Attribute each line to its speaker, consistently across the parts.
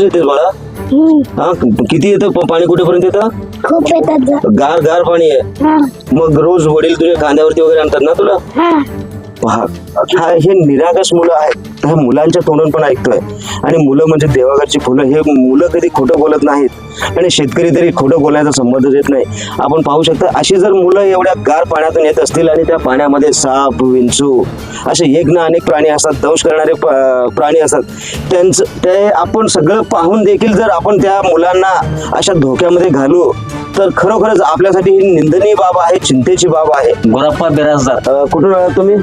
Speaker 1: येते बाळा.
Speaker 2: हम्म,
Speaker 1: हा किती येतं? प- पाणी कुठेपर्यंत येतं?
Speaker 2: खूप येतात.
Speaker 1: गार गार पाणी आहे.
Speaker 2: हा.
Speaker 1: मग रोज वडील तुझ्या खांद्यावरती वगैरे आणतात ना तुला?
Speaker 2: हा.
Speaker 1: पहा हा हे निरागस मुलं आहेत. ह्या मुलांच्या तोंडून पण ऐकतोय. आणि मुलं म्हणजे देवाघरची फुलं हे मुलं कधी खोटं बोलत नाहीत. आणि शेतकरी तरी खोटं बोलायचा संबंधच येत नाही. आपण पाहू शकता अशी जर मुलं एवढ्या गार पाण्यातून येत असतील आणि त्या पाण्यामध्ये साप विंचू असे एक ना अनेक प्राणी असतात दंश करणारे प- प्राणी असतात त्यांचं ते आपण सगळं पाहून देखील जर आपण त्या मुलांना अशा धोक्यामध्ये घालू तर खरोखरच आपल्यासाठी ही निंदनीय बाब आहे चिंतेची बाब आहे.
Speaker 3: गोरप्पा बिराजदार.
Speaker 1: अं, कुठून आलात तुम्ही?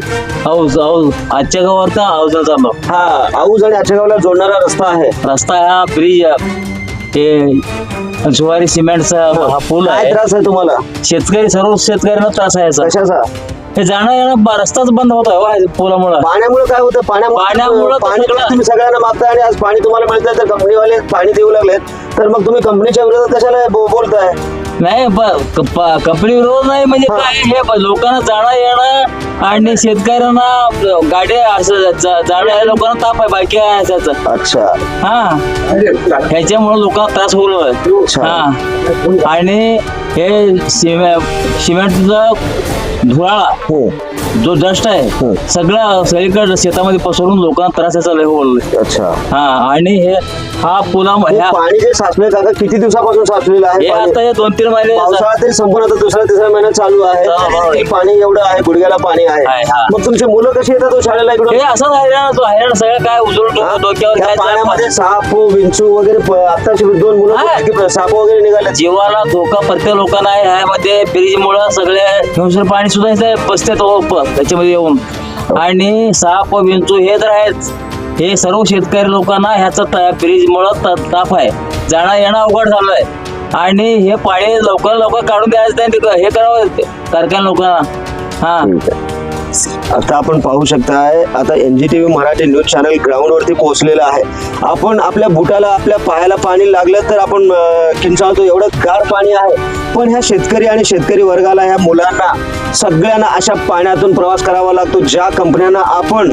Speaker 3: औज औज आजच्या गावावर औजा चाललो
Speaker 1: हा आऊज आणि आचेगावला जोडणारा रस्ता आहे.
Speaker 3: रस्ता हा ब्रिज हे ज्वारी सिमेंटचा हा. पूल
Speaker 1: काय
Speaker 3: आहे.
Speaker 1: त्रास आहे तुम्हाला?
Speaker 3: शेतकरी सर्व शेतकऱ्यांना त्रास आहे याचा.
Speaker 1: कशाचा?
Speaker 3: हे जाणं येणं ब- रस्ताच बंद होत आहे पुलामुळे.
Speaker 1: पाण्यामुळे काय होतं? पाण्यामुळे
Speaker 3: पाण्यामुळं तर
Speaker 1: पाणी
Speaker 3: सगळं-
Speaker 1: तुम्ही सगळ्यांना मागताय आणि आज पाणी तुम्हाला मिळतंय तर कंपनीवाले पाणी देऊ लागलेत. तर मग तुम्ही कंपनीच्या विरोधात कशाला बो- बोलताय?
Speaker 3: नाही कंपनी विरोध नाही म्हणजे. काय? हे ब- लोकांना जाणं येणं आणि शेतकऱ्यांना गाड्या असं जा- जाणं या लोकांना ताप आहे बाकी काय आहे त्याचं
Speaker 1: अच्छा.
Speaker 3: हा. ह्याच्यामुळे लोकांना त्रास होईल
Speaker 1: अच्छा.
Speaker 3: हा. आणि हे सिमे सिमेंटचा धुराळा
Speaker 1: हो.
Speaker 3: जो डस्ट आहे
Speaker 1: हो.
Speaker 3: सगळं सगळीकडे शेतामध्ये पसरून लोकांना त्रास याचा लय होईल
Speaker 1: अच्छा.
Speaker 3: हा. आणि हे हा पुला
Speaker 1: हे
Speaker 3: ह्या
Speaker 1: पाणी जे साचलंय काका किती दिवसापासून साचलेलं आहे?
Speaker 3: हे
Speaker 1: पाणी?
Speaker 3: आता हे दोन तीन महिने
Speaker 1: पावसाळा तरी संपूर्ण आता दुसरा तिसरा महिना चालू आहे.
Speaker 3: चालू आहे.
Speaker 1: तरी पाणी एवढं आहे गुडघ्याला पाणी आहे.
Speaker 3: आहे, हा.
Speaker 1: मग तुमची मुलं कशी येतात तो शाळेला
Speaker 3: हे
Speaker 1: इकडून
Speaker 3: असंच हैराण तो हैराण सगळं काय उजळून
Speaker 1: हा?
Speaker 3: डोक्यावर
Speaker 1: या
Speaker 3: काय
Speaker 1: पाण्यामध्ये साप विंचू वगैरे प- आत्ताची दोन मुलं
Speaker 3: हा.
Speaker 1: साप वगैरे निघाले
Speaker 3: जीवाला धोका प्रत्येक लोकांना आहे. ह्यामध्ये ब्रिज मुळे सगळे हिंसर पाणी सुद्धा इथे बसते तो प- त्याच्यामध्ये येऊन. आणि साप विंचू हे तर आहेच हे सर्व शेतकरी लोकांना ह्याचा फ्रीजमुळं मुळे ताप आहे. जाणं येणं अवघड झालंय. आणि हे पाणी लवकर लवकर काढून द्यायचं नाही हे करावं कारखान लोकांना. हा.
Speaker 1: आता आपण पाहू शकताय आता NGTV Marathi news channel ground वरती पोहोचलेलं आहे. आपण आपल्या बुटाला आपल्या पायाला पाणी लागलं तर आपण अं, किंचाळतो एवढं गार पाणी आहे. पण ह्या शेतकरी आणि शेतकरी वर्गाला ह्या मुलांना सगळ्यांना अशा पाण्यातून प्रवास करावा लागतो. ज्या कंपन्यांना आपण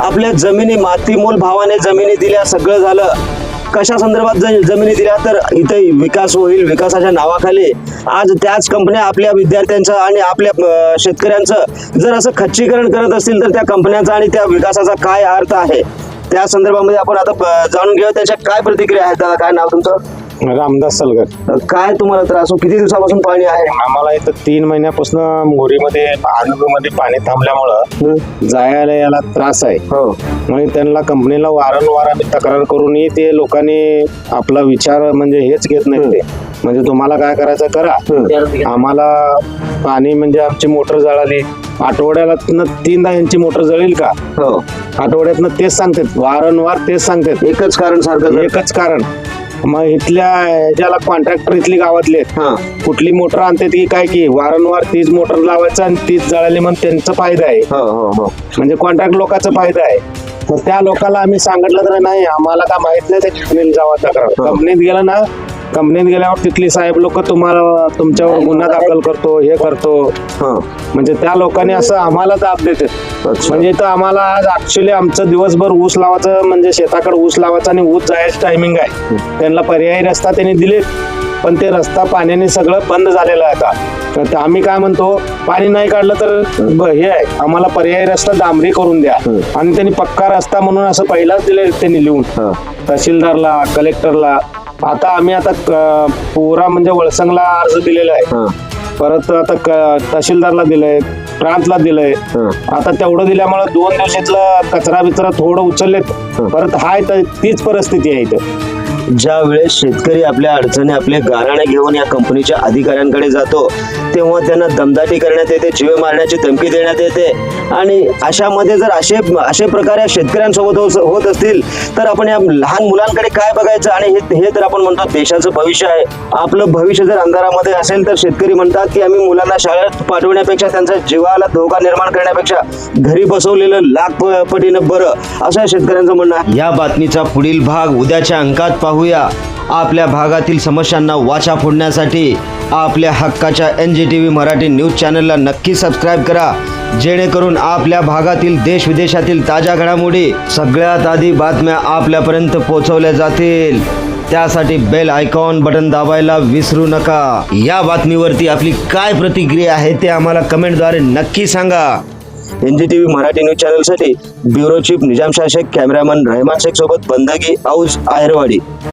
Speaker 1: आपल्या जमिनी मातीमोल भावाने जमिनी दिल्या सगळं झालं. कशा संदर्भात ज- जमिनी दिल्या तर इथे विकास होईल विकासाच्या नावाखाली. आज त्याच कंपन्या आपल्या विद्यार्थ्यांचं आणि आपल्या शेतकऱ्यांचं जर असं खच्चीकरण करत असतील तर त्या कंपन्यांचा आणि त्या विकासाचा काय अर्थ आहे? त्या संदर्भामध्ये आपण आता जाणून घेऊ त्याच्या काय प्रतिक्रिया आहेत दादा काय नाव तुमचं?
Speaker 4: रामदास सलगर.
Speaker 1: काय तुम्हाला त्रास? हो किती दिवसापासून पाणी आहे?
Speaker 4: आम्हाला इथं तीन महिन्यापासून मोरीमध्ये मध्ये पाणी थांबल्यामुळं जायला याला त्रास आहे.
Speaker 1: हो.
Speaker 4: म्हणजे त्यांना कंपनीला वारंवार आम्ही तक्रार करूनही ते लोकांनी आपला विचार म्हणजे हेच घेत नाही ते. म्हणजे तुम्हाला काय करायचं करा. आम्हाला पाणी म्हणजे आमची मोटर जळाली. आठवड्याला तीनदा यांची मोटर जळेल का?
Speaker 1: हो.
Speaker 4: आठवड्यातनं तेच सांगतात. वारंवार तेच सांगतात.
Speaker 1: एकच कारण सारखं
Speaker 4: एकच कारण. मग इथल्या ह्याच्याला कॉन्ट्रॅक्टर इथली गावातले आहेत.
Speaker 1: हा.
Speaker 4: कुठली मोटर आणते ती काय की वारंवार तीच मोटर लावायचं आणि तीच जळाली म्हणून त्यांचा फायदा आहे.
Speaker 1: हो हो हो.
Speaker 4: म्हणजे कॉन्ट्रॅक्ट लोकांचा फायदा आहे. तर त्या लोकांना आम्ही सांगितलं तर नाही आम्हाला काय माहीत नाही ते कंपनीत जावा तक्रार कंपनीत गेलं ना कंपनीत गेल्यावर तिथली साहेब लोक तुम्हाला तुमच्यावर गुन्हा दाखल करतो हे करतो.
Speaker 1: हा.
Speaker 4: म्हणजे त्या लोकांनी असं आम्हाला दाब
Speaker 1: अच्छा.
Speaker 4: म्हणजे इथं आम्हाला आज ऍक्च्युली आमचं दिवसभर ऊस लावायचं म्हणजे शेताकडे ऊस लावायचं आणि ऊस जायचं टायमिंग आहे. त्यांना पर्यायी रस्ता त्यांनी दिले पण ते रस्ता पाण्याने सगळं बंद झालेलं आहे आता. तर ते आम्ही काय म्हणतो पाणी नाही काढलं तर ब- हे आहे आम्हाला पर्यायी रस्ता डांबरी करून द्या. आणि त्यांनी पक्का रस्ता म्हणून असं पहिलाच दिले त्यांनी लिहून.
Speaker 1: हा.
Speaker 4: तहसीलदारला कलेक्टरला आता आम्ही आता क- पुरा म्हणजे वळसंगला अर्ज दिलेला आहे.
Speaker 1: हा.
Speaker 4: परत आता क- तहसीलदारला दिलंय प्रांतला दिलंय.
Speaker 1: हा.
Speaker 4: आता तेवढं दिल्यामुळे दोन दिवसातलं कचरा बिचरा थोडं उचललेत. परत हाय तर तीच परिस्थिती आहे इथं.
Speaker 1: ज्या वेळेस शेतकरी आपल्या अडचणी आपले गाराणे घेऊन या कंपनीच्या अधिकाऱ्यांकडे जातो तेव्हा त्यांना दमदाटी करण्यात येते जीवे मारण्याची धमकी देण्यात येते. आणि अशामध्ये जर असे असे प्रकार या शेतकऱ्यांसोबत होत असतील तर आपण या लहान मुलांकडे काय बघायचं? आणि हे हे तर आपण म्हणतो देशाचं भविष्य आहे. आपलं भविष्य जर अंधारामध्ये असेल तर शेतकरी म्हणतात की आम्ही मुलांना शाळेत पाठवण्यापेक्षा त्यांच्या जीवाला धोका निर्माण करण्यापेक्षा घरी बसवलेलं लाख प- पटीनं बरं असं शेतकऱ्यांचं म्हणणं या बातमीचा पुढील भाग उद्याच्या अंकात पाहूया. आपल्या भागातील समस्यांना वाचा फोडण्यासाठी आपल्या हक्काच्या N G T V Marathi news चॅनलला नक्की सबस्क्राईब करा. जेणेकरून आपल्या भागातील देश विदेशातील ताज्या घडामोडी सगळ्यात आधी बातम्या आपल्यापर्यंत पोहोचवल्या जातील. त्यासाठी बेल आयकॉन बटन दाबायला विसरू नका. या बातमीवरती आपली काय प्रतिक्रिया आहे ते आम्हाला कमेंटद्वारे नक्की सांगा. N G T V Marathi news चॅनलसाठी bureau chief Nizam Shah Sheikh cameraman Rahman Sheikh सोबत बंदगी औज आहेरवाडी